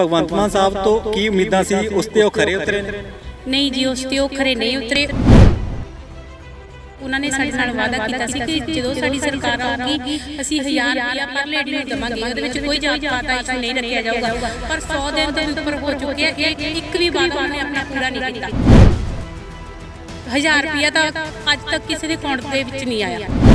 ਭਗਵੰਤ ਮਾਨ ਸਾਹਿਬ ਤੋਂ ਕੀ ਉਮੀਦਾਂ ਸੀ? ਉਸ ਤੇ ਉਹ ਖਰੇ ਉਤਰੇ? ਨੇ ਨਹੀਂ ਜੀ ਉਸ ਤੇ ਉਹ ਖਰੇ ਨਹੀਂ ਉਤਰੇ। ਉਹਨਾਂ ਨੇ ਸਾਡੇ ਨਾਲ ਵਾਅਦਾ ਕੀਤਾ ਸੀ ਕਿ ਜਦੋਂ ਸਾਡੀ ਸਰਕਾਰ ਆਊਗੀ ਅਸੀਂ 1000 ਰੁਪਇਆ ਪਰ ਲੇਡੀ ਨੂੰ ਦੇਵਾਂਗੇ। ਉਹਦੇ ਵਿੱਚ ਕੋਈ ਜਾਤ ਪਾਤ ਦਾ ਇਸ਼ੂ ਨਹੀਂ ਰੱਖਿਆ ਜਾਊਗਾ। ਪਰ 100 ਦਿਨ ਤੋਂ ਉੱਪਰ ਹੋ ਚੁੱਕੇ ਆ ਇਹ ਇੱਕ ਵੀ ਵਾਅਦਾ ਉਹਨੇ ਆਪਣਾ ਪੂਰਾ ਨਹੀਂ ਕੀਤਾ। 1000 ਰੁਪਇਆ ਤਾਂ ਅੱਜ ਤੱਕ ਕਿਸੇ ਦੇ ਅਕਾਊਂਟ ਦੇ ਵਿੱਚ ਨਹੀਂ ਆਇਆ।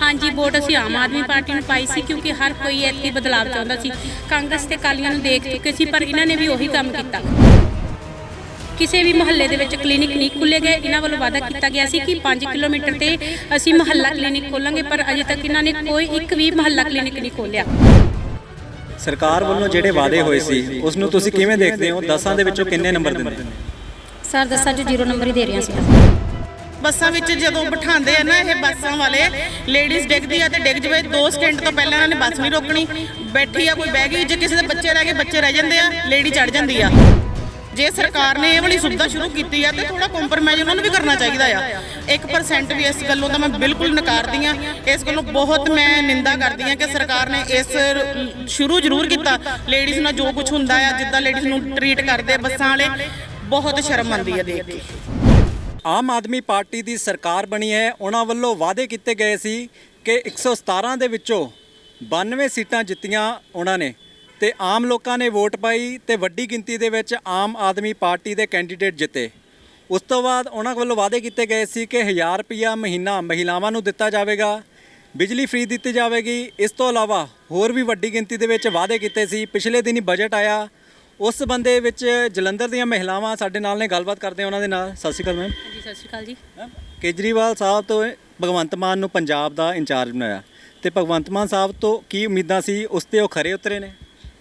ਹਾਂਜੀ ਵੋਟ ਅਸੀਂ ਆਮ ਆਦਮੀ ਪਾਰਟੀ ਨੂੰ ਪਾਈ ਸੀ ਕਿਉਂਕਿ ਹਰ ਕੋਈ ਇੱਥੇ ਬਦਲਾਅ ਚਾਹੁੰਦਾ ਸੀ। ਕਾਂਗਰਸ ਤੇ ਕਾਲੀਆਂ ਨੂੰ ਦੇਖ ਚੁੱਕੇ ਸੀ ਪਰ ਇਹਨਾਂ ਨੇ ਵੀ ਉਹੀ ਕੰਮ ਕੀਤਾ। ਕਿਸੇ ਵੀ ਮੁਹੱਲੇ ਦੇ ਵਿੱਚ ਕਲੀਨਿਕ ਨਹੀਂ ਖੁੱਲੇ ਗਏ। ਇਹਨਾਂ ਵੱਲੋਂ ਵਾਅਦਾ ਕੀਤਾ ਗਿਆ ਸੀ ਕਿ 5 ਕਿਲੋਮੀਟਰ ਤੇ ਅਸੀਂ ਮੁਹੱਲਾ ਕਲੀਨਿਕ ਖੋਲਾਂਗੇ ਪਰ ਅਜੇ ਤੱਕ ਇਹਨਾਂ ਨੇ ਕੋਈ ਇੱਕ ਵੀ ਮੁਹੱਲਾ ਕਲੀਨਿਕ ਨਹੀਂ ਖੋਲਿਆ ਸਰਕਾਰ ਵੱਲੋਂ ਜਿਹੜੇ ਵਾਅਦੇ ਹੋਏ ਸੀ ਉਸ ਨੂੰ ਤੁਸੀਂ ਕਿਵੇਂ ਦੇਖਦੇ ਹੋ? 10ਾਂ ਦੇ ਵਿੱਚੋਂ ਕਿੰਨੇ ਨੰਬਰ ਦਿੰਦੇ ਹੋ ਸਰ ਦੱਸਾਂ ਜੋ ਜ਼ੀਰੋ ਨੰਬਰ ਹੀ ਦੇ ਰਹੀਆਂ ਸੀ ਬੱਸਾਂ ਵਿੱਚ ਜਦੋਂ ਬਿਠਾਉਂਦੇ ਆ ਨਾ ਇਹ ਬੱਸਾਂ ਵਾਲੇ ਲੇਡੀਜ਼ ਡਿੱਗਦੀ ਆ ਤੇ ਡਿੱਗ ਜਵੇ 2 ਸਕਿੰਟ ਤੋਂ ਪਹਿਲਾਂ ਇਹਨਾਂ ਨੇ ਬੱਸ ਨਹੀਂ ਰੋਕਣੀ। ਬੈਠੀ ਆ, ਕੋਈ ਬਹਿ ਗਈ, ਜੇ ਕਿਸੇ ਦੇ ਬੱਚੇ ਰਹਿ ਗਏ, ਬੱਚੇ ਰਹਿ ਜਾਂਦੇ ਆ ਲੇਡੀ ਚੜ ਜਾਂਦੀ ਆ। ਜੇ ਸਰਕਾਰ ਨੇ ਇਹ ਵਾਲੀ ਸੁਵਿਧਾ ਸ਼ੁਰੂ ਕੀਤੀ ਆ, ਤੇ ਥੋੜਾ ਕੰਪਰਮਾਈਜ਼ ਉਹਨਾਂ ਨੂੰ ਵੀ ਕਰਨਾ ਚਾਹੀਦਾ ਆ। 1% ਵੀ ਇਸ ਗੱਲੋਂ ਤਾਂ ਮੈਂ ਬਿਲਕੁਲ ਨਕਾਰਦੀ ਆ। ਇਸ ਗੱਲੋਂ ਬਹੁਤ ਮੈਂ ਨਿੰਦਾ ਕਰਦੀ ਆ ਕਿ ਸਰਕਾਰ ਨੇ ਇਸ ਸ਼ੁਰੂ ਜ਼ਰੂਰ ਕੀਤਾ। ਲੇਡੀਜ਼ ਨਾਲ ਜੋ ਕੁਝ ਹੁੰਦਾ ਆ, ਜਿੱਦਾਂ ਲੇਡੀਜ਼ ਨੂੰ ਟਰੀਟ ਕਰਦੇ ਬੱਸਾਂ ਵਾਲੇ, ਬਹੁਤ ਸ਼ਰਮ ਆਉਂਦੀ ਆ ਦੇਖ ਕੇ। ਆਮ ਆਦਮੀ ਪਾਰਟੀ ਦੀ ਸਰਕਾਰ ਬਣੀ ਹੈ। ਉਹਨਾਂ ਵੱਲੋਂ ਵਾਅਦੇ ਕੀਤੇ ਗਏ ਸੀ ਕਿ 117 ਦੇ ਵਿੱਚੋਂ 92 ਸੀਟਾਂ ਜਿੱਤੀਆਂ ਉਹਨਾਂ ਨੇ ਤੇ ਆਮ ਲੋਕਾਂ ਨੇ ਵੋਟ ਪਾਈ ਤੇ ਵੱਡੀ ਗਿਣਤੀ ਦੇ ਵਿੱਚ ਆਮ ਆਦਮੀ ਪਾਰਟੀ ਦੇ ਕੈਂਡੀਡੇਟ ਜਿੱਤੇ। ਉਸ ਤੋਂ ਬਾਅਦ ਉਹਨਾਂ ਵੱਲੋਂ ਵਾਅਦੇ ਕੀਤੇ ਗਏ ਸੀ ਕਿ 1000 ਰੁਪਿਆ ਮਹੀਨਾ ਮਹਿਲਾਵਾਂ ਨੂੰ ਦਿੱਤਾ ਜਾਵੇਗਾ, ਬਿਜਲੀ ਫ੍ਰੀ ਦਿੱਤੀ ਜਾਵੇਗੀ। ਇਸ ਤੋਂ ਇਲਾਵਾ ਹੋਰ ਵੀ ਵੱਡੀ ਗਿਣਤੀ ਦੇ ਵਿੱਚ ਵਾਅਦੇ ਕੀਤੇ ਸੀ। ਪਿਛਲੇ ਦਿਨੀ ਬਜਟ ਆਇਆ ਉਸ ਸੰਬੰਧੇ ਵਿੱਚ ਜਲੰਧਰ ਦੀਆਂ ਮਹਿਲਾਵਾਂ ਸਾਡੇ ਨਾਲ ਨੇ ਗੱਲਬਾਤ ਕਰਦੇ ਹਾਂ ਉਹਨਾਂ ਦੇ ਨਾਲ। ਸਤਿ ਸ਼੍ਰੀ ਅਕਾਲ ਮੈਮ। ਹਾਂਜੀ ਸਤਿ ਸ਼੍ਰੀ ਅਕਾਲ ਜੀ। ਕੇਜਰੀਵਾਲ ਸਾਹਿਬ ਤੋਂ ਭਗਵੰਤ ਮਾਨ ਨੂੰ ਪੰਜਾਬ ਦਾ ਇੰਚਾਰਜ ਬਣਾਇਆ। ਤੇ ਭਗਵੰਤ ਮਾਨ ਸਾਹਿਬ ਤੋਂ ਕੀ ਉਮੀਦਾਂ ਸੀ? ਉਸ ਤੇ ਉਹ ਖਰੇ ਉਤਰੇ ਨੇ?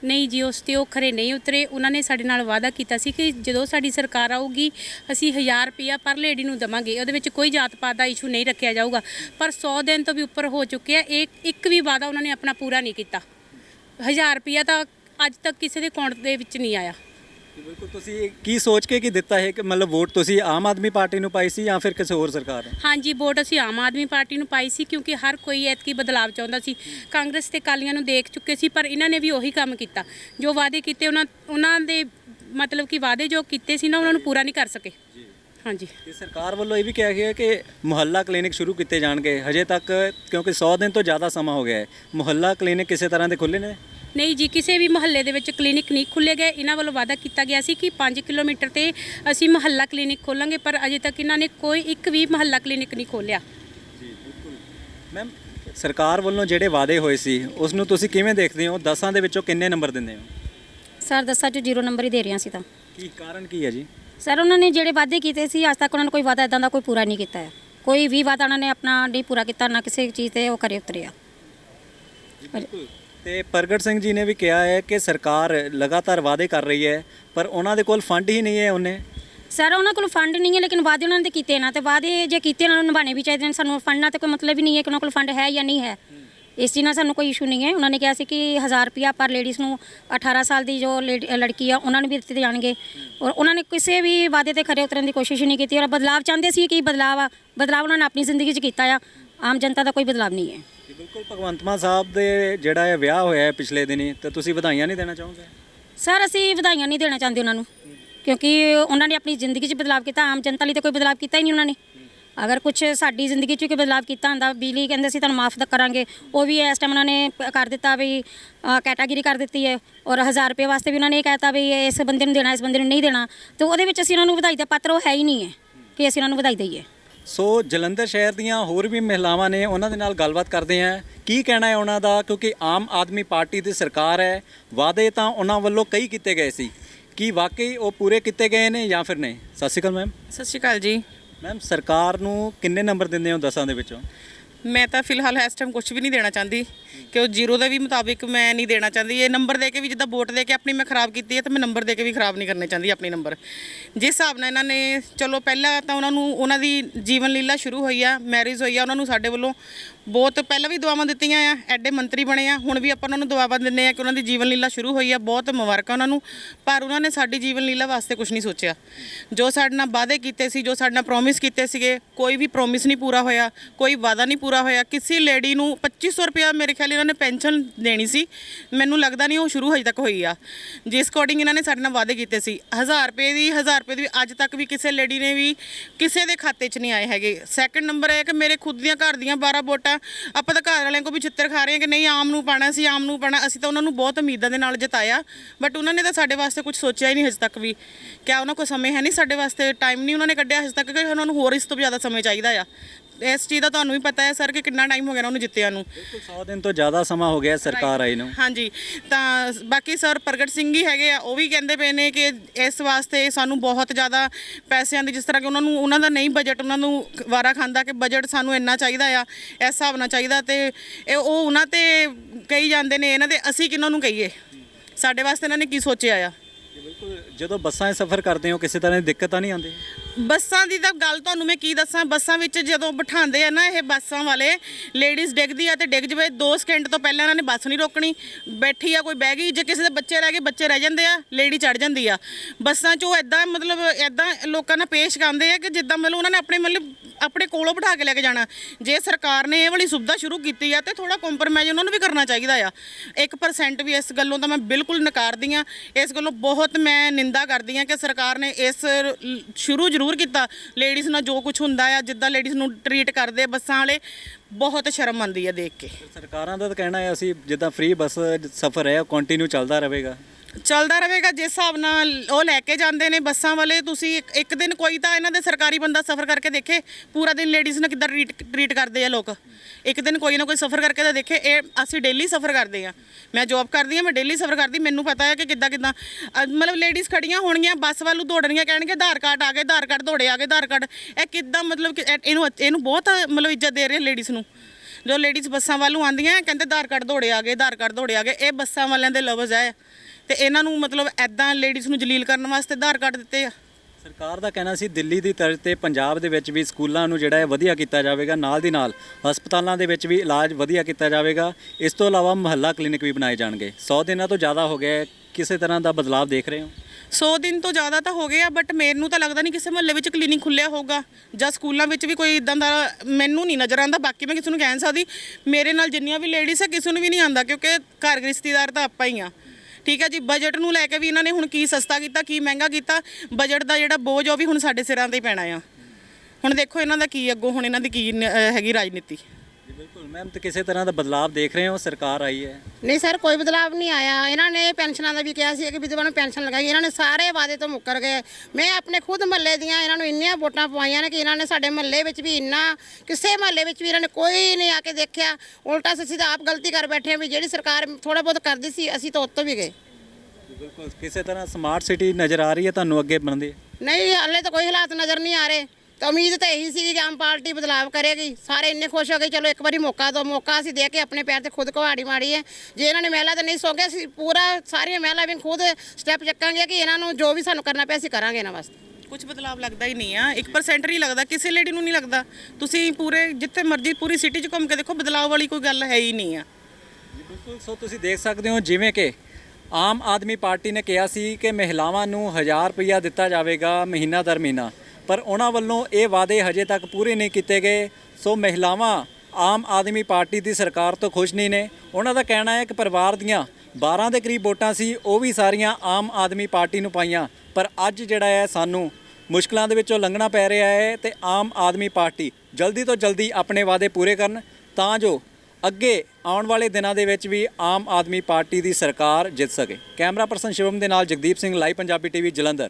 ਨਹੀਂ ਜੀ ਉਸ ਤੇ ਉਹ ਖਰੇ ਨਹੀਂ ਉਤਰੇ। ਉਹਨਾਂ ਨੇ ਸਾਡੇ ਨਾਲ ਵਾਅਦਾ ਕੀਤਾ ਸੀ ਕਿ ਜਦੋਂ ਸਾਡੀ ਸਰਕਾਰ ਆਊਗੀ ਅਸੀਂ 1000 ਰੁਪਇਆ ਪਰ ਲੇਡੀ ਨੂੰ ਦੇਵਾਂਗੇ। ਉਹਦੇ ਵਿੱਚ ਕੋਈ ਜਾਤ ਪਾਤ ਦਾ ਇਸ਼ੂ ਨਹੀਂ ਰੱਖਿਆ ਜਾਊਗਾ। ਪਰ 100 ਦਿਨ ਤੋਂ ਵੀ ਉੱਪਰ ਹੋ ਚੁੱਕੇ ਆ ਇਹ ਇੱਕ ਵੀ ਵਾਅਦਾ ਉਹਨਾਂ ਨੇ ਆਪਣਾ ਪੂਰਾ ਨਹੀਂ ਕੀਤਾ। 1000 ਰੁਪਇਆ ਤਾਂ ਅੱਜ ਤੱਕ ਕਿਸੇ ਦੇ ਅਕਾਊਂਟ ਦੇ ਵਿੱਚ ਨਹੀਂ ਆਇਆ। ਬਿਲਕੁਲ ਤੁਸੀਂ ਕੀ ਸੋਚ ਕੇ ਕੀ ਦਿੱਤਾ ਹੈ ਕਿ ਮਤਲਬ ਵੋਟ ਤੁਸੀਂ ਆਮ ਆਦਮੀ ਪਾਰਟੀ ਨੂੰ ਪਾਈ ਸੀ ਜਾਂ ਫਿਰ ਕਿਸੇ ਹੋਰ ਸਰਕਾਰ ਨੂੰ? ਹਾਂਜੀ ਵੋਟ ਅਸੀਂ ਆਮ ਆਦਮੀ ਪਾਰਟੀ ਨੂੰ ਪਾਈ ਸੀ ਕਿਉਂਕਿ ਹਰ ਕੋਈ ਐਤਕੀ ਬਦਲਾਅ ਚਾਹੁੰਦਾ ਸੀ। ਕਾਂਗਰਸ ਤੇ ਕਾਲੀਆਂ ਨੂੰ ਦੇਖ ਚੁੱਕੇ ਸੀ ਪਰ ਇਹਨਾਂ ਨੇ ਵੀ ਉਹੀ ਕੰਮ ਕੀਤਾ। ਜੋ ਵਾਅਦੇ ਕੀਤੇ ਉਹਨਾਂ ਉਹਨਾਂ ਦੇ ਮਤਲਬ ਕਿ ਵਾਅਦੇ ਜੋ ਕੀਤੇ ਸੀ ਨਾ ਉਹਨਾਂ ਨੂੰ ਪੂਰਾ ਨਹੀਂ ਕਰ ਸਕੇ। ਹਾਂਜੀ। ਤੇ ਸਰਕਾਰ ਵੱਲੋਂ ਇਹ ਵੀ ਕਿਹਾ ਗਿਆ ਕਿ ਮੁਹੱਲਾ ਕਲੀਨਿਕ ਸ਼ੁਰੂ ਕੀਤੇ ਜਾਣਗੇ। ਹਜੇ ਤੱਕ ਕਿਉਂਕਿ 100 ਦਿਨ ਤੋਂ ਜ਼ਿਆਦਾ ਸਮਾਂ ਹੋ ਗਿਆ ਹੈ। ਮੁਹੱਲਾ ਕਲੀਨਿਕ ਕਿਸੇ ਤਰ੍ਹਾਂ ਦੇ ਖੁੱਲੇ ਨੇ? ਨਹੀਂ ਜੀ ਕਿਸੇ ਵੀ ਮੁਹੱਲੇ ਦੇ ਵਿੱਚ ਕਲੀਨਿਕ ਨਹੀਂ ਖੁੱਲੇ ਗਏ। ਇਹਨਾਂ ਵੱਲੋਂ ਵਾਅਦਾ ਕੀਤਾ ਗਿਆ ਸੀ ਕਿ 5 ਕਿਲੋਮੀਟਰ ਤੇ ਅਸੀਂ ਮੁਹੱਲਾ ਕਲੀਨਿਕ ਖੋਲਾਂਗੇ ਪਰ ਅਜੇ ਤੱਕ ਇਹਨਾਂ ਨੇ ਕੋਈ ਇੱਕ ਵੀ ਮੁਹੱਲਾ ਕਲੀਨਿਕ ਨਹੀਂ ਖੋਲਿਆ ਮੈਮ ਸਰਕਾਰ ਵੱਲੋਂ ਜਿਹੜੇ ਵਾਅਦੇ ਹੋਏ ਸੀ ਉਸ ਨੂੰ ਤੁਸੀਂ ਕਿਵੇਂ ਦੇਖਦੇ ਹੋ? 10ਾਂ ਦੇ ਵਿੱਚੋਂ ਕਿੰਨੇ ਨੰਬਰ ਦਿੰਦੇ ਹੋ? ਸਰ ਦੱਸਾਂ ਜੋ ਜ਼ੀਰੋ ਨੰਬਰ ਹੀ ਦੇ ਰਹੀਆਂ ਸੀ ਤਾਂ। ਕੀ ਕਾਰਨ ਕੀ ਹੈ ਜੀ? ਸਰ ਉਹਨਾਂ ਨੇ ਜਿਹੜੇ ਵਾਅਦੇ ਕੀਤੇ ਸੀ ਅੱਜ ਤੱਕ ਉਹਨਾਂ ਨੇ ਕੋਈ ਵਾਅਦਾ ਇਦਾਂ ਦਾ ਕੋਈ ਪੂਰਾ ਨਹੀਂ ਕੀਤਾ ਹੈ। ਕੋਈ ਵੀ ਵਾਅਦਾ ਉਹਨਾਂ ਨੇ ਆਪਣਾ ਨਹੀਂ ਪੂਰਾ ਕੀਤਾ ਨਾ ਕਿਸੇ ਚੀਜ਼ ਤੇ ਉਹ ਕਰੇ ਉਤਰਿਆ ਤੇ ਪ੍ਰਗਟ ਸਿੰਘ ਜੀ ਨੇ ਵੀ ਕਿਹਾ ਹੈ ਕਿ ਸਰਕਾਰ ਲਗਾਤਾਰ ਵਾਅਦੇ ਕਰ ਰਹੀ ਹੈ, ਪਰ ਉਹਨਾਂ ਦੇ ਕੋਲ ਫੰਡ ਹੀ ਨਹੀਂ ਹੈ ਉਹਨੇ। ਸਰ, ਉਹਨਾਂ ਕੋਲ ਫੰਡ ਨਹੀਂ ਹੈ, ਲੇਕਿਨ ਵਾਅਦੇ ਉਹਨਾਂ ਨੇ ਕੀਤੇ ਨਾ, ਤੇ ਵਾਅਦੇ ਜੇ ਕੀਤੇ ਉਹਨਾਂ ਨੂੰ ਨਿਭਾਣੇ ਵੀ ਚਾਹੀਦੇ ਨੇ। ਸਾਨੂੰ ਫੰਡ ਨਾਲ ਤੇ ਕੋਈ ਮਤਲਬ ਹੀ ਨਹੀਂ ਹੈ ਕਿ ਉਹਨਾਂ ਕੋਲ ਫੰਡ ਹੈ ਜਾਂ ਨਹੀਂ ਹੈ। ਇਸ ਚੀਜ਼ ਨਾਲ ਸਾਨੂੰ ਕੋਈ ਇਸ਼ੂ ਨਹੀਂ ਹੈ। ਉਹਨਾਂ ਨੇ ਕਿਹਾ ਸੀ ਕਿ 1000 ਰੁਪਿਆ ਪਰ ਲੇਡੀਜ਼ ਨੂੰ 18 ਸਾਲ ਦੀ ਜੋ ਲੇਡੀ- ਲੜਕੀ ਆ, ਉਹਨਾਂ ਨੂੰ ਵੀ ਦਿੱਤੇ ਜਾਣਗੇ। ਔਰ ਉਹਨਾਂ ਨੇ ਕਿਸੇ ਵੀ ਵਾਅਦੇ ਤੇ ਖਰੇ ਉਤਰਨ ਦੀ ਕੋਸ਼ਿਸ਼ ਨਹੀਂ ਕੀਤੀ। ਔਰ ਬਦਲਾਅ ਚਾਹੁੰਦੇ ਸੀ ਕਿ ਬਦਲਾਵ ਆ ਬਦਲਾਅ ਉਹਨਾਂ ਨੇ ਆਪਣੀ ਜ਼ਿੰਦਗੀ 'ਚ ਕੀਤਾ ਆ। ਆਮ ਜਨਤਾ ਦਾ ਕੋਈ ਬਦਲਾਵ ਨਹੀਂ ਹੈ। ਜੀ, ਬਿਲਕੁਲ। ਭਗਵੰਤ ਮਾਨ ਸਾਹਿਬ ਦੇ ਜਿਹੜਾ ਇਹ ਵਿਆਹ ਹੋਇਆ ਹੈ ਪਿਛਲੇ ਦਿਨੀ, ਤੇ ਤੁਸੀਂ ਵਧਾਈਆਂ ਨਹੀਂ ਦੇਣਾ ਚਾਹੋਗੇ? ਸਰ, ਅਸੀਂ ਵਧਾਈਆਂ ਨਹੀਂ ਦੇਣਾ ਚਾਹੁੰਦੇ ਉਹਨਾਂ ਨੂੰ। ਕਿਉਂਕਿ ਉਹਨਾਂ ਨੇ ਆਪਣੀ ਜ਼ਿੰਦਗੀ 'ਚ ਬਦਲਾਵ ਕੀਤਾ, ਆਮ ਜਨਤਾ ਲਈ ਤਾਂ ਕੋਈ ਬਦਲਾਵ ਕੀਤਾ ਹੀ ਨਹੀਂ ਉਹਨਾਂ ਨੇ। ਅਗਰ ਕੁਝ ਸਾਡੀ ਜ਼ਿੰਦਗੀ 'ਚ ਕੋਈ ਬਦਲਾਵ ਕੀਤਾ ਹੁੰਦਾ, ਬਿਜਲੀ ਕਹਿੰਦੇ ਸੀ ਤੁਹਾਨੂੰ ਮਾਫ ਕਰਾਂਗੇ, ਉਹ ਵੀ ਇਸ ਟਾਈਮ ਉਹਨਾਂ ਨੇ ਕਰ ਦਿੱਤਾ ਵੀ ਕੈਟਾਗਰੀ ਕਰ ਦਿੱਤੀ ਹੈ। ਔਰ 1000 ਰੁਪਏ ਵਾਸਤੇ ਵੀ ਉਹਨਾਂ ਨੇ ਇਹ ਕਹਿਤਾ ਵੀ ਇਸ ਬੰਦੇ ਨੂੰ ਦੇਣਾ, ਇਸ ਬੰਦੇ ਨੂੰ ਨਹੀਂ ਦੇਣਾ। ਤੇ ਉਹਦੇ ਵਿੱਚ ਅਸੀਂ ਉਹਨਾਂ ਨੂੰ ਵਧਾਈ ਦਾ ਪਾਤਰ ਉਹ ਹੈ ਹੀ ਨਹੀਂ ਹੈ, ਕਿ ਅਸੀਂ ਉਹਨਾਂ ਨੂੰ ਵਧਾਈ ਦਈਏ। ਸੋ ਜਲੰਧਰ ਸ਼ਹਿਰ ਦੀਆਂ ਹੋਰ ਵੀ ਮਹਿਲਾਵਾਂ ਨੇ ਉਹਨਾਂ ਦੇ ਨਾਲ ਗੱਲਬਾਤ ਕਰਦੇ ਹਾਂ। ਕੀ ਕਹਿਣਾ ਹੈ ਉਹਨਾਂ ਦਾ? ਕਿਉਂਕਿ ਆਮ ਆਦਮੀ ਪਾਰਟੀ ਦੀ ਸਰਕਾਰ ਹੈ। ਵਾਅਦੇ ਤਾਂ ਉਹਨਾਂ ਵੱਲੋਂ ਕਈ ਕੀਤੇ ਗਏ ਸੀ। ਕੀ ਵਾਕਈ ਉਹ ਪੂਰੇ ਕੀਤੇ ਗਏ ਨੇ ਜਾਂ ਫਿਰ ਨਹੀਂ? ਸਤਿ ਸ਼੍ਰੀ ਅਕਾਲ ਮੈਮ। ਸਤਿ ਸ਼੍ਰੀ ਅਕਾਲ ਜੀ। ਮੈਮ ਸਰਕਾਰ ਨੂੰ ਕਿੰਨੇ ਨੰਬਰ ਦਿੰਦੇ ਹੋ 10ਾਂ ਦੇ ਵਿੱਚੋਂ? ਮੈਂ ਤਾਂ ਫਿਲਹਾਲ ਇਸ ਟਾਈਮ ਕੁਝ ਵੀ ਨਹੀਂ ਦੇਣਾ ਚਾਹੁੰਦੀ ਕਿ ਉਹ ਜ਼ੀਰੋ ਦੇ ਵੀ ਮੁਤਾਬਿਕ ਮੈਂ ਨਹੀਂ ਦੇਣਾ ਚਾਹੁੰਦੀ। ਇਹ ਨੰਬਰ ਦੇ ਕੇ ਵੀ ਜਿੱਦਾਂ ਵੋਟ ਦੇ ਕੇ ਆਪਣੀ ਮੈਂ ਖਰਾਬ ਕੀਤੀ ਹੈ ਤਾਂ ਮੈਂ ਨੰਬਰ ਦੇ ਕੇ ਵੀ ਖਰਾਬ ਨਹੀਂ ਕਰਨੇ ਚਾਹੁੰਦੀ ਆਪਣੀ ਨੰਬਰ ਜਿਸ ਹਿਸਾਬ ਨਾਲ ਇਹਨਾਂ ਨੇ, ਚਲੋ ਪਹਿਲਾਂ ਤਾਂ ਉਹਨਾਂ ਨੂੰ, ਉਹਨਾਂ ਦੀ ਜੀਵਨ ਲੀਲਾ ਸ਼ੁਰੂ ਹੋਈ ਆ ਮੈਰਿਜ ਹੋਈ ਆ, ਉਹਨਾਂ ਨੂੰ ਸਾਡੇ ਵੱਲੋਂ ਬਹੁਤ ਪਹਿਲਾਂ ਵੀ ਦੁਆਵਾਂ ਦਿੱਤੀਆਂ ਆ, ਐਡੇ ਮੰਤਰੀ ਬਣੇ ਆ, ਹੁਣ ਵੀ ਆਪਾਂ ਉਹਨਾਂ ਨੂੰ ਦੁਆਵਾਂ ਦਿੰਦੇ ਆ ਕਿ ਉਹਨਾਂ ਦੀ ਜੀਵਨ ਲੀਲਾ ਸ਼ੁਰੂ ਹੋਈ ਆ, ਬਹੁਤ ਮੁਬਾਰਕਾਂ ਉਹਨਾਂ ਨੂੰ, ਪਰ ਉਹਨਾਂ ਨੇ ਸਾਡੀ ਜੀਵਨ ਲੀਲਾ ਵਾਸਤੇ ਕੁਝ ਨਹੀਂ ਸੋਚਿਆ। ਜੋ ਸਾਡੇ ਨਾਲ ਵਾਅਦੇ ਕੀਤੇ ਸੀ, ਜੋ ਸਾਡੇ ਨਾਲ ਪ੍ਰੋਮਿਸ ਕੀਤੇ ਸੀਗੇ, ਕੋਈ ਵੀ ਪ੍ਰੋਮਿਸ ਨਹੀਂ ਪੂਰਾ ਹੋਇਆ, ਕੋਈ ਵਾਅਦਾ ਨਹੀਂ ਪੂਰਾ ਹੋਇਆ, ਕਿਸੇ ਲੇਡੀ ਨੂੰ 2500 ਰੁਪਇਆ ਮੇਰੇ ਖਿਆਲ ਇਹਨਾਂ ਨੇ ਪੈਨਸ਼ਨ ਦੇਣੀ ਸੀ, ਮੈਨੂੰ ਲੱਗਦਾ ਨਹੀਂ ਉਹ ਸ਼ੁਰੂ ਹਜੇ ਤੱਕ ਹੋਈ ਆ। ਜਿਸ ਅਕੋਰਡਿੰਗ ਇਹਨਾਂ ਨੇ ਸਾਡੇ ਨਾਲ ਵਾਅਦੇ ਕੀਤੇ ਸੀ 1000 ਰੁਪਏ ਦੀ 1000 ਰੁਪਏ ਦੀ ਅੱਜ ਤੱਕ ਵੀ ਕਿਸੇ ਲੇਡੀ ਨੇ ਵੀ ਕਿਸੇ ਦੇ ਖਾਤੇ 'ਚ ਨਹੀਂ ਆਏ ਹੈਗੇ। ਸੈਕੰਡ ਨੰਬਰ ਹੈ ਕਿ ਮੇਰੇ ਖੁਦ ਦੀਆਂ ਘਰ ਦੀਆਂ 12 ਵੋਟਾਂ ਆਪਾਂ ਤਾਂ ਘਰ ਵਾਲਿਆਂ ਕੋ ਵੀ ਛਿੱਤਰ ਖਾ ਰਹੇ ਹਾਂ ਕਿ ਨਹੀਂ, ਆਮ ਨੂੰ ਪਾਣਾ ਸੀ, ਆਮ ਨੂੰ ਪਾਣਾ ਅਸੀਂ ਤਾਂ ਉਹਨਾਂ ਨੂੰ ਬਹੁਤ ਉਮੀਦਾਂ ਦੇ ਨਾਲ ਜਿਤਾਇਆ। ਬਟ ਉਹਨਾਂ ਨੇ ਤਾਂ ਸਾਡੇ ਵਾਸਤੇ ਕੁਝ ਸੋਚਿਆ ਹੀ ਨਹੀਂ ਹਜੇ ਤੱਕ ਵੀ। ਕਿਆ ਉਹਨਾਂ ਕੋਲ ਸਮੇਂ ਹੈ ਨਹੀਂ ਸਾਡੇ ਵਾਸਤੇ ਟਾਈਮ ਨਹੀਂ ਉਹਨਾਂ ਨੇ ਕੱਢਿਆ ਹਜੇ ਤੱਕ ਕਿ ਉਹਨਾਂ ਨੂੰ ਹੋਰ ਇਸ ਤੋਂ ਵੀ ਜ਼ਿਆਦਾ ਸਮੇਂ ਚਾਹੀਦਾ ਆ। ਇਸ ਚੀਜ਼ ਦਾ ਤੁਹਾਨੂੰ ਵੀ ਪਤਾ ਹੈ ਸਰ ਕਿ ਕਿੰਨਾ ਟਾਈਮ ਹੋ ਗਿਆ ਉਹਨੂੰ ਜਿੱਤਿਆਂ ਨੂੰ। ਬਿਲਕੁਲ 100 ਦਿਨ ਤੋਂ ਜ਼ਿਆਦਾ ਸਮਾਂ ਹੋ ਗਿਆ ਸਰਕਾਰ ਆਈ ਨੂੰ। ਹਾਂਜੀ ਤਾਂ ਬਾਕੀ ਸਰ ਪ੍ਰਗਟ ਸਿੰਘ ਹੀ ਹੈਗੇ ਆ ਉਹ ਵੀ ਕਹਿੰਦੇ ਪਏ ਨੇ ਕਿ ਇਸ ਵਾਸਤੇ ਸਾਨੂੰ ਬਹੁਤ ਜ਼ਿਆਦਾ ਪੈਸਿਆਂ ਦੀ ਜਿਸ ਤਰ੍ਹਾਂ ਕਿ ਉਹਨਾਂ ਨੂੰ ਉਹਨਾਂ ਦਾ ਨਹੀਂ ਬਜਟ ਉਹਨਾਂ ਨੂੰ ਵਾਰਾ ਖਾਂਦਾ ਕਿ ਬਜਟ ਸਾਨੂੰ ਇੰਨਾ ਚਾਹੀਦਾ ਆ ਇਸ ਹਿਸਾਬ ਨਾਲ ਚਾਹੀਦਾ ਤੇ ਇਹ ਉਹ ਉਹਨਾਂ ਤੇ ਕਹੀ ਜਾਂਦੇ ਨੇ ਇਹਨਾਂ ਦੇ ਅਸੀਂ ਕਿਹਨਾਂ ਨੂੰ ਕਹੀਏ? ਸਾਡੇ ਵਾਸਤੇ ਇਹਨਾਂ ਨੇ ਕੀ ਸੋਚਿਆ ਆ? ਬਿਲਕੁਲ। ਜਦੋਂ ਬੱਸਾਂ 'ਚ ਸਫ਼ਰ ਕਰਦੇ ਹੋ, ਕਿਸੇ ਤਰ੍ਹਾਂ ਦੀ ਦਿੱਕਤ ਤਾਂ ਨਹੀਂ ਆਉਂਦੀ? ਬੱਸਾਂ ਦੀ ਤਾਂ ਗੱਲ ਤੁਹਾਨੂੰ ਮੈਂ ਕੀ ਦੱਸਾਂ? ਬੱਸਾਂ ਵਿੱਚ ਜਦੋਂ ਬਿਠਾਉਂਦੇ ਆ ਨਾ ਇਹ ਬੱਸਾਂ ਵਾਲੇ ਲੇਡੀਜ਼ ਡਿੱਗਦੀ ਆ ਤੇ ਡਿੱਗ ਜਵੇ 2 ਸਕਿੰਟ ਤੋਂ ਪਹਿਲਾਂ ਇਹਨਾਂ ਨੇ ਬੱਸ ਨਹੀਂ ਰੋਕਣੀ। ਬੈਠੀ ਆ, ਕੋਈ ਬਹਿ ਗਈ, ਜੇ ਕਿਸੇ ਦੇ ਬੱਚੇ ਰਹਿ ਗਏ, ਬੱਚੇ ਰਹਿ ਜਾਂਦੇ ਆ ਲੇਡੀ ਚੜ ਜਾਂਦੀ ਆ। ਬੱਸਾਂ 'ਚ ਉਹ ਐਦਾਂ ਮਤਲਬ ਐਦਾਂ ਲੋਕਾਂ ਨਾਲ ਪੇਸ਼ ਕਰਦੇ ਆ ਕਿ ਜਿੱਦਾਂ ਮਤਲਬ ਉਹਨਾਂ ਨੇ ਆਪਣੇ ਮਤਲਬ ਆਪਣੇ ਕੋਲੋਂ ਬਿਠਾ ਕੇ ਲੈ ਕੇ ਜਾਣਾ। ਜੇ ਸਰਕਾਰ ਨੇ ਇਹ ਵਾਲੀ ਸੁਵਿਧਾ ਸ਼ੁਰੂ ਕੀਤੀ ਆ, ਤੇ ਥੋੜਾ ਕੰਪਰਮਾਈਜ਼ ਉਹਨਾਂ ਨੂੰ ਵੀ ਕਰਨਾ ਚਾਹੀਦਾ ਆ। 1% ਵੀ ਇਸ ਗੱਲੋਂ ਤਾਂ ਮੈਂ ਬਿਲਕੁਲ ਨਕਾਰਦੀ ਆ। ਇਸ ਗੱਲੋਂ ਬਹੁਤ ਮੈਂ ਨਿੰਦਾ ਕਰਦੀ ਆ ਕਿ ਸਰਕਾਰ ਨੇ ਇਸ ਸ਼ੁਰੂ ਜ਼ਰੂਰ ਕੀਤਾ। ਲੇਡੀਜ਼ ਨਾਲ ਜੋ ਕੁਝ ਹੁੰਦਾ ਆ, ਜਿੱਦਾਂ ਲੇਡੀਜ਼ ਨੂੰ ਟਰੀਟ ਕਰਦੇ ਬੱਸਾਂ ਵਾਲੇ, ਬਹੁਤ ਸ਼ਰਮ ਆਉਂਦੀ ਆ ਦੇਖ ਕੇ। ਸਰਕਾਰਾਂ ਦਾ ਤਾਂ ਕਹਿਣਾ ਹੈ ਅਸੀਂ ਜਿੱਦਾਂ ਫ੍ਰੀ ਬੱਸ ਸਫ਼ਰ ਹੈ ਕੰਟੀਨਿਊ ਚੱਲਦਾ ਰਹੇਗਾ। ਚੱਲਦਾ ਰਹੇਗਾ, ਜਿਸ ਹਿਸਾਬ ਨਾਲ ਉਹ ਲੈ ਕੇ ਜਾਂਦੇ ਨੇ ਬੱਸਾਂ ਵਾਲੇ, ਤੁਸੀਂ ਇੱਕ- ਇੱਕ ਦਿਨ ਕੋਈ ਤਾਂ ਇਹਨਾਂ ਦੇ ਸਰਕਾਰੀ ਬੰਦਾ ਸਫ਼ਰ ਕਰਕੇ ਦੇਖੇ, ਪੂਰਾ ਦਿਨ ਲੇਡੀਜ਼ ਨਾਲ ਕਿੱਦਾਂ ਟਰੀਟ ਟਰੀਟ ਕਰਦੇ ਆ ਲੋਕ। ਇੱਕ ਦਿਨ ਕੋਈ ਨਾ ਕੋਈ ਸਫ਼ਰ ਕਰਕੇ ਤਾਂ ਦੇਖੇ, ਇਹ ਅਸੀਂ ਡੇਲੀ ਸਫ਼ਰ ਕਰਦੇ ਆ। ਮੈਂ ਜੌਬ ਕਰਦੀ ਆ, ਮੈਂ ਡੇਲੀ ਸਫ਼ਰ ਕਰਦੀ, ਮੈਨੂੰ ਪਤਾ ਹੈ ਕਿ ਕਿੱਦਾਂ ਕਿੱਦਾਂ, ਅਹ ਮਤਲਬ ਲੇਡੀਜ਼ ਖੜੀਆਂ ਹੋਣਗੀਆਂ, ਬੱਸ ਵੱਲੋਂ ਦੌੜਨੀਆਂ ਕਹਿਣਗੇ, ਆਧਾਰ ਕਾਰਡ ਆ ਗਏ, ਆਧਾਰ ਕਾਰਡ ਦੌੜੇ ਆ ਗਏ, ਆਧਾਰ ਕਾਰਡ। ਇਹ ਕਿੱਦਾਂ ਮਤਲਬ ਕਿ, ਇਹ- ਇਹਨੂੰ ਇਹਨੂੰ ਬਹੁਤ, ਮਤਲਬ ਇੱਜ਼ਤ ਦੇ ਰਹੇ ਲੇਡੀਜ਼ ਨੂੰ। ਜੋ ਲੇਡੀਜ਼ ਬੱਸਾਂ ਵੱਲੋਂ ਆਉਂਦੀਆਂ, ਕਹਿੰਦੇ ਆਧਾਰ ਕਾਰਡ ਦੌੜੇ ਆ ਗਏ, ਆਧਾਰ ਕਾਰਡ ਦੌੜੇ ਆ ਗਏ, ਇਹ ਬੱਸਾਂ ਵਾਲਿਆਂ ਦੇ ਲਫ਼ਜ਼ ਹੈ ਤੇ ਇਹਨਾਂ ਨੂੰ ਮਤਲਬ ਐਦਾਂ ਲੇਡੀਜ਼ ਨੂੰ ਜਲੀਲ ਕਰਨ ਵਾਸਤੇ ਆਧਾਰ ਕਾਰਡ ਦਿੱਤੇ ਆ। ਸਰਕਾਰ ਦਾ ਕਹਿਣਾ ਸੀ ਦਿੱਲੀ ਦੀ ਤਰਜ਼ ਤੇ ਪੰਜਾਬ ਦੇ ਵਿੱਚ ਵੀ ਸਕੂਲਾਂ ਨੂੰ ਜਿਹੜਾ ਹੈ ਵਧੀਆ ਕੀਤਾ ਜਾਵੇਗਾ ਨਾਲ ਦੀ ਨਾਲ ਹਸਪਤਾਲਾਂ ਦੇ ਵਿੱਚ ਵੀ ਇਲਾਜ ਵਧੀਆ ਕੀਤਾ ਜਾਵੇਗਾ। ਇਸ ਤੋਂ ਇਲਾਵਾ ਮੁਹੱਲਾ ਕਲੀਨਿਕ ਵੀ ਬਣਾਏ ਜਾਣਗੇ। 100 ਦਿਨਾਂ ਤੋਂ ਜ਼ਿਆਦਾ ਹੋ ਗਿਆ। ਕਿਸੇ ਤਰ੍ਹਾਂ ਦਾ ਬਦਲਾਅ ਦੇਖ ਰਹੇ ਹੋ? 100 ਦਿਨ ਤੋਂ ਜ਼ਿਆਦਾ ਤਾਂ ਹੋ ਗਏ ਆ ਬਟ ਮੈਨੂੰ ਤਾਂ ਲੱਗਦਾ ਨਹੀਂ ਕਿਸੇ ਮਹੱਲੇ ਵਿੱਚ ਕਲੀਨਿਕ ਖੁੱਲਿਆ ਹੋਊਗਾ ਜਾਂ ਸਕੂਲਾਂ ਵਿੱਚ ਵੀ ਕੋਈ ਇਦਾਂ ਦਾ ਮੈਨੂੰ ਨਹੀਂ ਨਜ਼ਰ ਆਉਂਦਾ ਬਾਕੀ ਮੈਂ ਕਿਸੇ ਨੂੰ ਕਹਿ ਨਹੀਂ ਸਕਦੀ। ਮੇਰੇ ਨਾਲ ਜਿੰਨੀਆਂ ਵੀ ਲੇਡੀਜ਼ ਆ ਕਿਸੇ ਨੂੰ ਵੀ ਨਹੀਂ ਆਉਂਦਾ ਕਿਉਂਕਿ ਘਰ ਗ੍ਰਸਤੀਦਾਰ ਤਾਂ ਆਪਾਂ ਹੀ ਆ। ਠੀਕ ਹੈ ਜੀ ਬਜਟ ਨੂੰ ਲੈ ਕੇ ਵੀ ਇਹਨਾਂ ਨੇ ਹੁਣ ਕੀ ਸਸਤਾ ਕੀਤਾ, ਕੀ ਮਹਿੰਗਾ ਕੀਤਾ ਬਜਟ ਦਾ ਜਿਹੜਾ ਬੋਝ ਉਹ ਵੀ ਹੁਣ ਸਾਡੇ ਸਿਰਾਂ ਤੇ ਹੀ ਪੈਣਾ ਆ। ਹੁਣ ਦੇਖੋ ਇਹਨਾਂ ਦਾ ਕੀ, ਅੱਗੋਂ ਹੁਣ ਇਹਨਾਂ ਦੀ ਕੀ ਨ- ਅਹ ਹੈਗੀ ਰਾਜਨੀਤੀ। ਜੀ ਬਿਲਕੁਲ। ਮੈਮ ਤੇ ਕਿਸੇ ਤਰ੍ਹਾਂ ਦਾ ਬਦਲਾਅ ਦੇਖ ਰਹੇ ਹੋ? ਸਰਕਾਰ ਆਈ ਹੈ। ਨਹੀਂ ਸਰ ਕੋਈ ਬਦਲਾਅ ਨਹੀਂ ਆਇਆ। ਇਹਨਾਂ ਨੇ ਪੈਨਸ਼ਨਾਂ ਦਾ ਵੀ ਕਿਹਾ ਸੀ ਕਿ ਵਿਧਵਾ ਨੂੰ ਪੈਨਸ਼ਨ ਲਗਾਈ ਇਹਨਾਂ ਨੇ ਸਾਰੇ ਵਾਅਦੇ ਤੋਂ ਮੁੱਕਰ ਗਏ। ਮੈਂ ਆਪਣੇ ਖੁਦ ਮਹੱਲੇ ਦੀਆਂ ਇਹਨਾਂ ਨੂੰ ਇੰਨੀਆਂ ਵੋਟਾਂ ਪਵਾਈਆਂ ਨੇ ਕਿ ਇਹਨਾਂ ਨੇ ਸਾਡੇ ਮਹੱਲੇ ਵਿੱਚ ਵੀ ਇੰਨਾ ਕਿਸੇ ਮਹੱਲੇ ਵਿੱਚ ਵੀ ਇਹਨਾਂ ਨੇ ਕੋਈ ਨਹੀਂ ਆ ਕੇ ਦੇਖਿਆ। ਉਲਟਾ ਅਸੀਂ ਤਾਂ ਆਪ ਗਲਤੀ ਕਰ ਬੈਠੇ ਵੀ ਜਿਹੜੀ ਸਰਕਾਰ ਥੋੜਾ ਬਹੁਤ ਕਰਦੀ ਸੀ ਅਸੀਂ ਤਾਂ ਉੱਤੋਂ ਵੀ ਗਏ। ਬਿਲਕੁਲ। ਕਿਸੇ ਤਰ੍ਹਾਂ ਸਮਾਰਟ ਸਿਟੀ ਨਜ਼ਰ ਆ ਰਹੀ ਹੈ ਤੁਹਾਨੂੰ ਅੱਗੇ ਬਣਦੀ ਨਹੀਂ ਹਾਲੇ ਤਾਂ ਕੋਈ ਹਾਲਾਤ ਨਜ਼ਰ ਨਹੀਂ ਆ ਰਹੇ। ਤਾਂ ਉਮੀਦ ਤਾਂ ਇਹੀ ਸੀ ਕਿ ਆਮ ਪਾਰਟੀ ਬਦਲਾਵ ਕਰੇਗੀ। ਸਾਰੇ ਇੰਨੇ ਖੁਸ਼ ਹੋ ਗਏ ਚਲੋ ਇੱਕ ਵਾਰੀ ਮੌਕਾ ਦੋ ਮੌਕਾ ਅਸੀਂ ਦੇ ਕੇ ਆਪਣੇ ਪੈਰ ਤੇ ਖੁਦ ਕੁਹਾੜੀ ਮਾਰੀ ਹੈ। ਜੇ ਇਹਨਾਂ ਨੇ ਮਹਿਲਾ ਤਾਂ ਨਹੀਂ ਸੋਗੇ ਅਸੀਂ ਪੂਰਾ ਸਾਰੀਆਂ ਮਹਿਲਾ ਵੀ ਖੁਦ ਸਟੈਪ ਚੱਕਾਂਗੇ ਕਿ ਇਹਨਾਂ ਨੂੰ ਜੋ ਵੀ ਸਾਨੂੰ ਕਰਨਾ ਪਿਆ ਅਸੀਂ ਕਰਾਂਗੇ ਇਹਨਾਂ ਵਾਸਤੇ। ਕੁਝ ਬਦਲਾਵ ਲੱਗਦਾ ਹੀ ਨਹੀਂ ਆ। 1% ਨਹੀਂ ਲੱਗਦਾ ਕਿਸੇ ਲੇਡੀ ਨੂੰ ਨਹੀਂ ਲੱਗਦਾ। ਤੁਸੀਂ ਪੂਰੇ ਜਿੱਥੇ ਮਰਜ਼ੀ ਪੂਰੀ ਸਿਟੀ 'ਚ ਘੁੰਮ ਕੇ ਦੇਖੋ ਬਦਲਾਵ ਵਾਲੀ ਕੋਈ ਗੱਲ ਹੈ ਹੀ ਨਹੀਂ ਆ। ਬਿਲਕੁਲ। ਸੋ ਤੁਸੀਂ ਦੇਖ ਸਕਦੇ ਹੋ ਜਿਵੇਂ ਕਿ ਆਮ ਆਦਮੀ ਪਾਰਟੀ ਨੇ ਕਿਹਾ ਸੀ ਕਿ ਮਹਿਲਾਵਾਂ ਨੂੰ 1000 ਰੁਪਇਆ ਦਿੱਤਾ ਜਾਵੇਗਾ ਮਹੀਨਾ ਦਰ ਮਹੀਨਾ। ਪਰ ਉਹਨਾਂ ਵੱਲੋਂ ਇਹ ਵਾਅਦੇ ਹਜੇ ਤੱਕ ਪੂਰੇ ਨਹੀਂ ਕੀਤੇ ਗਏ। ਸੋ ਮਹਿਲਾਵਾਂ ਆਮ ਆਦਮੀ ਪਾਰਟੀ ਦੀ ਸਰਕਾਰ ਤੋਂ ਖੁਸ਼ ਨਹੀਂ ਨੇ। ਉਹਨਾਂ ਦਾ ਕਹਿਣਾ ਹੈ ਕਿ ਪਰਿਵਾਰ ਦੀਆਂ 12 ਦੇ ਕਰੀਬ ਵੋਟਾਂ ਸੀ, ਉਹ ਵੀ ਸਾਰੀਆਂ ਆਮ ਆਦਮੀ ਪਾਰਟੀ ਨੂੰ ਪਾਈਆਂ। ਪਰ ਅੱਜ ਜਿਹੜਾ ਹੈ ਸਾਨੂੰ ਮੁਸ਼ਕਲਾਂ ਦੇ ਵਿੱਚੋਂ ਲੰਘਣਾ ਪੈ ਰਿਹਾ ਹੈ ਤੇ ਆਮ ਆਦਮੀ ਪਾਰਟੀ ਜਲਦੀ ਤੋਂ ਜਲਦੀ ਆਪਣੇ ਵਾਅਦੇ ਪੂਰੇ ਕਰਨ, ਤਾਂ ਜੋ ਅੱਗੇ ਆਉਣ ਵਾਲੇ ਦਿਨਾਂ ਦੇ ਵਿੱਚ ਵੀ ਆਮ ਆਦਮੀ ਪਾਰਟੀ ਦੀ ਸਰਕਾਰ ਜਿੱਤ ਸਕੇ। ਕੈਮਰਾ ਪਰਸਨ ਸ਼ਿਵਮ ਦੇ ਨਾਲ ਜਗਦੀਪ ਸਿੰਘ ਲਾਈਵ ਪੰਜਾਬੀ ਟੀਵੀ, ਜਲੰਧਰ।